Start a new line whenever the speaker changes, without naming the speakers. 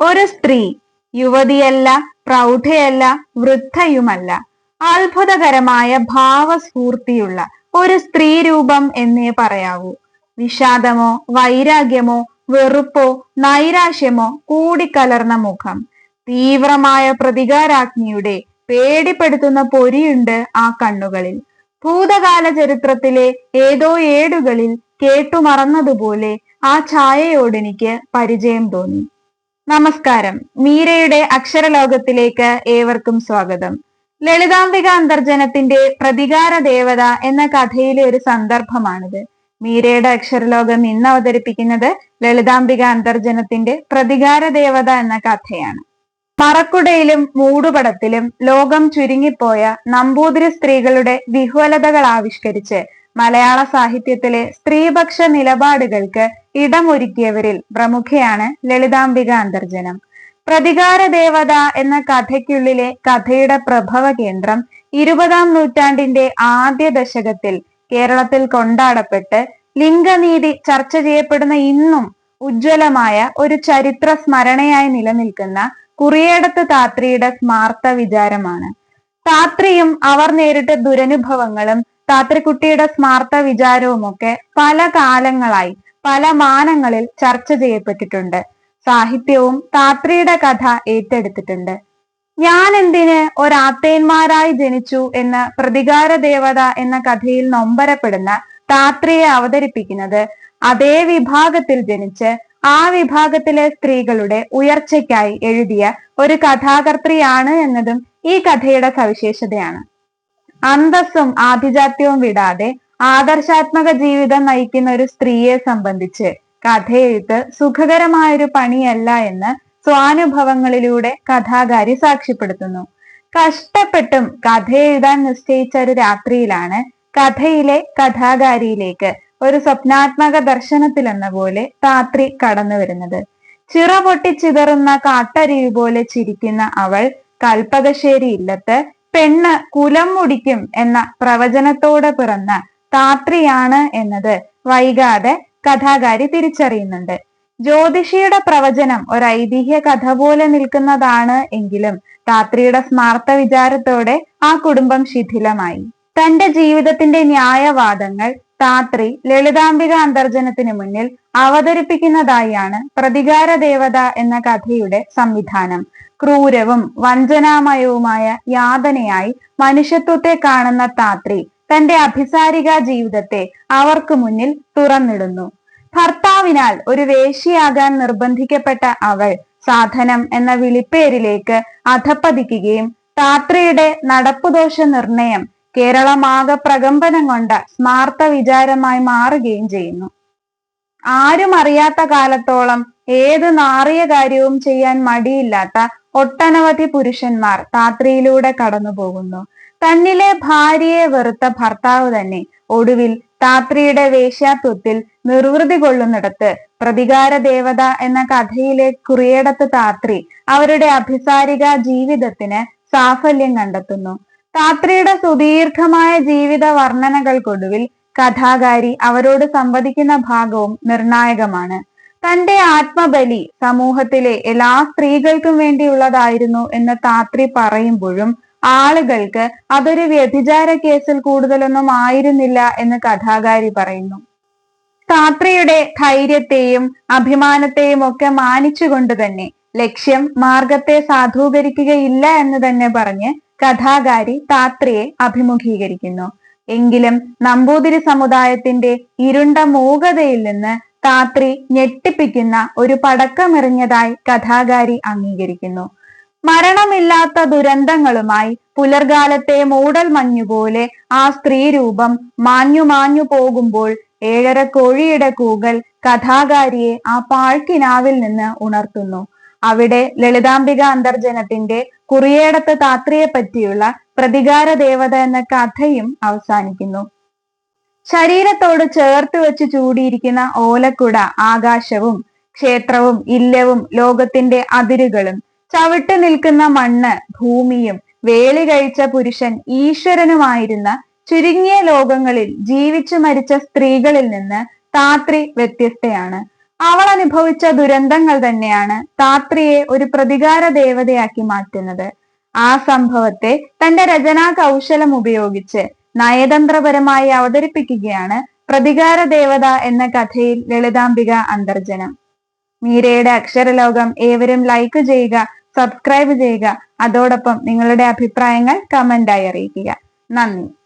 ഒരു സ്ത്രീ യുവതിയല്ല പ്രൗഢയല്ല വൃദ്ധയുമല്ല. അത്ഭുതകരമായ ഭാവസ്ഫൂർത്തിയുള്ള ഒരു സ്ത്രീ രൂപം എന്നേ പറയാവൂ. വിഷാദമോ വൈരാഗ്യമോ വെറുപ്പോ നൈരാശ്യമോ കൂടിക്കലർന്ന മുഖം. തീവ്രമായ പ്രതികാരാജ്ഞിയുടെ പേടിപ്പെടുത്തുന്ന പൊരിയുണ്ട് ആ കണ്ണുകളിൽ. ഭൂതകാല ചരിത്രത്തിലെ ഏതോ ഏടുകളിൽ കേട്ടുമറന്നതുപോലെ ആ ഛായയോടെനിക്ക് പരിചയം തോന്നി. നമസ്കാരം. മീരയുടെ അക്ഷരലോകത്തിലേക്ക് ഏവർക്കും സ്വാഗതം. ലളിതാംബിക അന്തർജനത്തിന്റെ പ്രതികാര ദേവത എന്ന കഥയിലെ ഒരു സന്ദർഭമാണിത്. മീരയുടെ അക്ഷരലോകം ഇന്ന് അവതരിപ്പിക്കുന്നത് ലളിതാംബിക അന്തർജനത്തിന്റെ പ്രതികാര ദേവത എന്ന കഥയാണ്. മറക്കുടയിലും മൂടുപടത്തിലും ലോകം ചുരുങ്ങിപ്പോയ നമ്പൂതിരി സ്ത്രീകളുടെ വിഹ്വലതകൾ ആവിഷ്കരിച്ച് മലയാള സാഹിത്യത്തിലെ സ്ത്രീപക്ഷ നിലപാടുകൾക്ക് ഇടമൊരുക്കിയവരിൽ പ്രമുഖയാണ് ലളിതാംബിക അന്തർജനം. പ്രതികാര ദേവത എന്ന കഥയ്ക്കുള്ളിലെ കഥയുടെ പ്രഭവ കേന്ദ്രം ഇരുപതാം നൂറ്റാണ്ടിന്റെ ആദ്യ ദശകത്തിൽ കേരളത്തിൽ കൊണ്ടാടപ്പെട്ട് ലിംഗനീതി ചർച്ച ചെയ്യപ്പെടുന്ന ഇന്നും ഉജ്ജ്വലമായ ഒരു ചരിത്ര സ്മരണയായി നിലനിൽക്കുന്ന കുറിയേടത്ത് താത്രിയുടെ സ്മാർത്ത വിചാരമാണ്. താത്രിയും അവർ നേരിട്ട ദുരനുഭവങ്ങളും താത്രിക്കുട്ടിയുടെ സ്മാർത്ത വിചാരവുമൊക്കെ പല കാലങ്ങളായി പല മാനങ്ങളിൽ ചർച്ച ചെയ്യപ്പെട്ടിട്ടുണ്ട്. സാഹിത്യവും താത്രിയുടെ കഥ ഏറ്റെടുത്തിട്ടുണ്ട്. ഞാൻ എന്തിന് ഒരാത്തേന്മാരായി ജനിച്ചു എന്ന പ്രതികാര ദേവത എന്ന കഥയിൽ നൊമ്പരപ്പെടുന്ന താത്രിയെ അവതരിപ്പിക്കുന്നത് അതേ വിഭാഗത്തിൽ ജനിച്ച് ആ വിഭാഗത്തിലെ സ്ത്രീകളുടെ ഉയർച്ചയ്ക്കായി എഴുതിയ ഒരു കഥാകർത്തിയാണ് എന്നതും ഈ കഥയുടെ സവിശേഷതയാണ്. അന്തസ്സും ആഭിജാത്യവും വിടാതെ ആദർശാത്മക ജീവിതം നയിക്കുന്ന ഒരു സ്ത്രീയെ സംബന്ധിച്ച് കഥയെഴുത്ത് സുഖകരമായൊരു പണിയല്ല എന്ന് സ്വാനുഭവങ്ങളിലൂടെ കഥാകാരി സാക്ഷ്യപ്പെടുത്തുന്നു. കഷ്ടപ്പെട്ടും കഥ എഴുതാൻ നിശ്ചയിച്ച ഒരു രാത്രിയിലാണ് കഥയിലെ കഥാകാരിയിലേക്ക് ഒരു സ്വപ്നാത്മക ദർശനത്തിലെന്ന പോലെ രാത്രി കടന്നു വരുന്നത്. ചിറ പൊട്ടിച്ചിതറുന്ന കാട്ടരുവി പോലെ ചിരിക്കുന്ന അവൾ കൽപ്പകശ്ശേരി ഇല്ലത്ത് പെണ്ണ് കുലം മുടിക്കും എന്ന പ്രവചനത്തോടെ പിറന്ന താത്രിയാണ് എന്നത്. വൈകാതെ കഥാകാരി തിരിച്ചറിയുന്നുണ്ട്. ജ്യോതിഷിയുടെ പ്രവചനം ഒരു ഐതിഹ്യ കഥ പോലെ നിൽക്കുന്നതാണ് എങ്കിലും താത്രിയുടെ സ്മാർത്ഥ വിചാരത്തോടെ ആ കുടുംബം ശിഥിലമായി. തന്റെ ജീവിതത്തിന്റെ ന്യായവാദങ്ങൾ താത്രി ലളിതാംബിക അന്തർജനത്തിന് മുന്നിൽ അവതരിപ്പിക്കുന്നതായാണ് പ്രതികാര ദേവത എന്ന കഥയുടെ സംവിധാനം. ക്രൂരവും വഞ്ചനാമയവുമായ യാതനയായി മനുഷ്യത്വത്തെ കാണുന്ന താത്രി തന്റെ അഭിസാരിക ജീവിതത്തെ അവർക്ക് മുന്നിൽ തുറന്നിടുന്നു. ഭർത്താവിനാൽ ഒരു വേശ്യയാകാൻ നിർബന്ധിക്കപ്പെട്ട അവൾ സാധനം എന്ന വിളിപ്പേരിലേക്ക് അധപ്പതിക്കുകയും താത്രയുടെ നടപ്പുദോഷ നിർണയം കേരളമാകെ പ്രകമ്പനം കൊണ്ട സ്മാർത്ത വിചാരമായി മാറുകയും ചെയ്യുന്നു. ആരും അറിയാത്ത കാലത്തോളം ഏത് നാറിയ കാര്യവും ചെയ്യാൻ മടിയില്ലാത്ത ഒട്ടനവധി പുരുഷന്മാർ താത്രിയിലൂടെ കടന്നു പോകുന്നു തന്നിലെ ഭാര്യയെ വെറുത്ത ഭർത്താവ് തന്നെ ഒടുവിൽ താത്രിയുടെ വേശ്യാത്വത്തിൽ നിർവൃതി കൊള്ളുന്നിടത്ത് പ്രതികാര ദേവത എന്ന കഥയിലെ കുറിയേടത്ത് താത്രി അവരുടെ അഭിസാരിക ജീവിതത്തിന് സാഫല്യം കണ്ടെത്തുന്നു. താത്രിയുടെ സുദീർഘമായ ജീവിത വർണനകൾക്കൊടുവിൽ കഥാകാരി അവരോട് സംവദിക്കുന്ന ഭാഗവും നിർണായകമാണ്. തന്റെ ആത്മബലി സമൂഹത്തിലെ എല്ലാ സ്ത്രീകൾക്കും വേണ്ടിയുള്ളതായിരുന്നു എന്ന് താത്രി പറയുമ്പോഴും ആളുകൾക്ക് അതൊരു വ്യഭിചാര കേസിൽ കൂടുതലൊന്നും ആയിരുന്നില്ല എന്ന് കഥാകാരി പറയുന്നു. കാത്രയുടെ ധൈര്യത്തെയും അഭിമാനത്തെയും ഒക്കെ മാനിച്ചുകൊണ്ട് തന്നെ ലക്ഷ്യം മാർഗത്തെ സാധൂകരിക്കുകയില്ല എന്ന് തന്നെ പറഞ്ഞ് കഥാകാരി താത്രയെ അഭിമുഖീകരിക്കുന്നു. എങ്കിലും നമ്പൂതിരി സമുദായത്തിന്റെ ഇരുണ്ട മൂകതയിൽ നിന്ന് താത്രി ഞെട്ടിപ്പിക്കുന്ന ഒരു പടക്കമെറിഞ്ഞതായി കഥാകാരി അംഗീകരിക്കുന്നു. മരണമില്ലാത്ത ദുരന്തങ്ങളുമായി പുലർകാലത്തെ മൂടൽ മഞ്ഞുപോലെ ആ സ്ത്രീരൂപം മാഞ്ഞു മാഞ്ഞു പോകുമ്പോൾ ഏഴര കോഴിയുടെ കൂകൽ കഥാകാരിയെ ആ പാഴ്ക്കിനാവിൽ നിന്ന് ഉണർത്തുന്നു. അവിടെ ലളിതാംബിക അന്തർജനത്തിന്റെ കുറിയേടത്ത് താത്രിയെ പറ്റിയുള്ള പ്രതികാര ദേവത എന്ന കഥയും അവസാനിക്കുന്നു. ശരീരത്തോട് ചേർത്ത് വെച്ച് ചൂടിയിരിക്കുന്ന ഓലക്കുട ആകാശവും ക്ഷേത്രവും ഇല്ലവും ലോകത്തിന്റെ അതിരുകളും ചവിട്ട് നിൽക്കുന്ന മണ്ണ് ഭൂമിയും വേളി കഴിച്ച പുരുഷൻ ഈശ്വരനുമായിരുന്ന ചുരുങ്ങിയ ലോകങ്ങളിൽ ജീവിച്ചു മരിച്ച സ്ത്രീകളിൽ നിന്ന് താത്രി വ്യത്യസ്തയാണ്. അവൾ അനുഭവിച്ച ദുരന്തങ്ങൾ തന്നെയാണ് താത്രിയെ ഒരു പ്രതികാര ദേവതയാക്കി മാറ്റുന്നത്. ആ സംഭവത്തെ തന്റെ രചനാ കൗശലം ഉപയോഗിച്ച് നയതന്ത്രപരമായി അവതരിപ്പിക്കുകയാണ് പ്രതികാര ദേവത എന്ന കഥയിൽ ലളിതാംബിക അന്തർജനം. മീരയുടെ അക്ഷരലോകം ഏവരും ലൈക്ക് ചെയ്യുക സബ്സ്ക്രൈബ് ചെയ്യുക. അതോടൊപ്പം നിങ്ങളുടെ അഭിപ്രായങ്ങൾ കമന്റായി അറിയിക്കുക. നന്ദി.